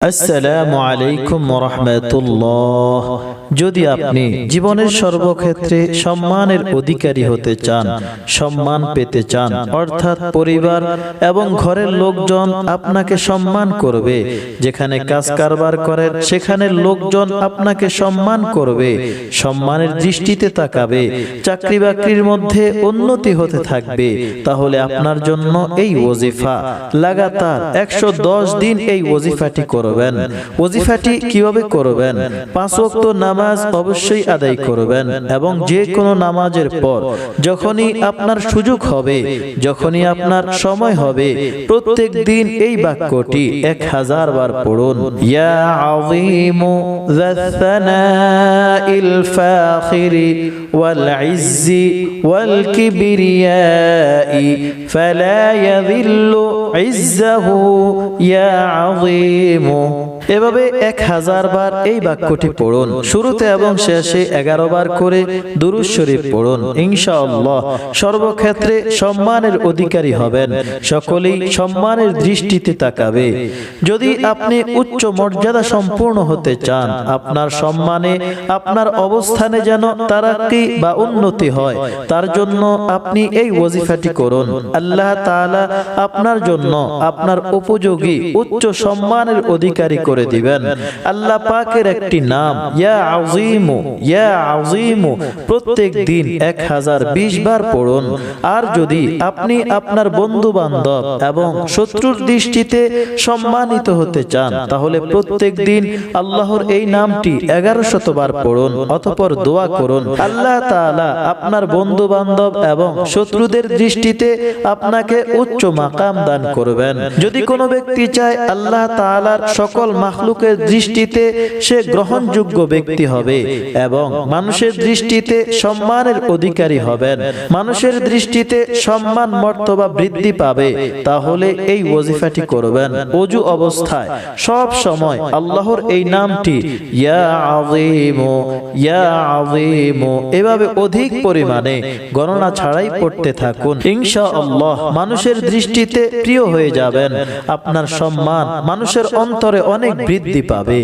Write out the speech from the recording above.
আসসালামু আলাইকুম রহমতুল্লাহ যদি আপনি জীবনের সর্বক্ষেত্রে সম্মানের অধিকারী হতে চান, সম্মান পেতে চান, অর্থাৎ পরিবার এবং ঘরের লোকজন আপনাকে সম্মান করবে, যেখানে কাজ কারবার করেন সেখানের লোকজন আপনাকে সম্মান করবে, সম্মানের দৃষ্টিতে তাকাবে, চাকরি বাকরির মধ্যে উন্নতি হতে থাকবে, তাহলে আপনার জন্য এই ওজিফা। লাগাতার একশো দশ দিন এই ওজিফাটি করবেন। ওজিফাটি কীভাবে করবেন? পাঁচ ওয়াক্ত নামাজ অবশ্যই আদায় করবেন এবং যে কোনো নামাজের পর, যখনই আপনার সুযোগ হবে, যখনই আপনার সময় হবে, প্রত্যেক দিন এই বাক্যটি এক হাজার বার পড়ুন। ইয়া আযীমু ইজ্জাহু। ইয়া আযীমু bom. এভাবে এক হাজার বার এই বাক্যটি পড়ুন। শুরুতে এবং শেষে এগারো বার করে দুরুজ শরীফ পড়ুন। ইনশাআল্লাহ, সর্বক্ষেত্রে সম্মানের অধিকারী হবেন। সকলেই সম্মানের দৃষ্টিতে তাকাবে। যদি আপনি উচ্চ মর্যাদা সম্পূর্ণ হতে চান, আপনার সম্মানে আপনার অবস্থানে যেন তারাক্কি বা উন্নতি হয়, তার জন্য আপনি এই ওজিফাটি করুন। আল্লাহ তাআলা আপনার জন্য আপনার উপযোগী উচ্চ সম্মানের অধিকারী করে দিবেন। আল্লাহ পাকের একটি নাম, ইয়া আজিমু ইয়া আজিমু প্রত্যেক দিন এক হাজার বিশ বার পড়ুন। আর যদি আপনি আপনার বন্ধু বান্ধব এবং শত্রুর দৃষ্টিতে সম্মানিত হতে চান, তাহলে প্রত্যেক দিন আল্লাহর এই নামটি এগারো শতবার পড়ুন, অতপর দোয়া করুন। আল্লাহ তাআলা আপনার বন্ধু বান্ধব এবং শত্রুদের দৃষ্টিতে আপনাকে উচ্চ মাকাম দান করবেন। যদি কোনো ব্যক্তি চায় আল্লাহ তাআলার সকল মাখলুকের দৃষ্টিতে সে গ্রহণযোগ্য ব্যক্তি হবে এবং মানুষের দৃষ্টিতে সম্মানের অধিকারী হবেন। মানুষের দৃষ্টিতে সম্মান মর্তবা বৃদ্ধি পাবে, তাহলে এই ওজিফাটি করবেন। অজু অবস্থায় সব সময় আল্লাহর এই নামটি এভাবে অধিক পরিমাণে গণনা ছাড়াই পড়তে থাকুন। ইনশাআল্লাহ মানুষের দৃষ্টিতে প্রিয় হয়ে যাবেন। আপনার সম্মান মানুষের অন্তরে অনেক বৃদ্ধি পাবে।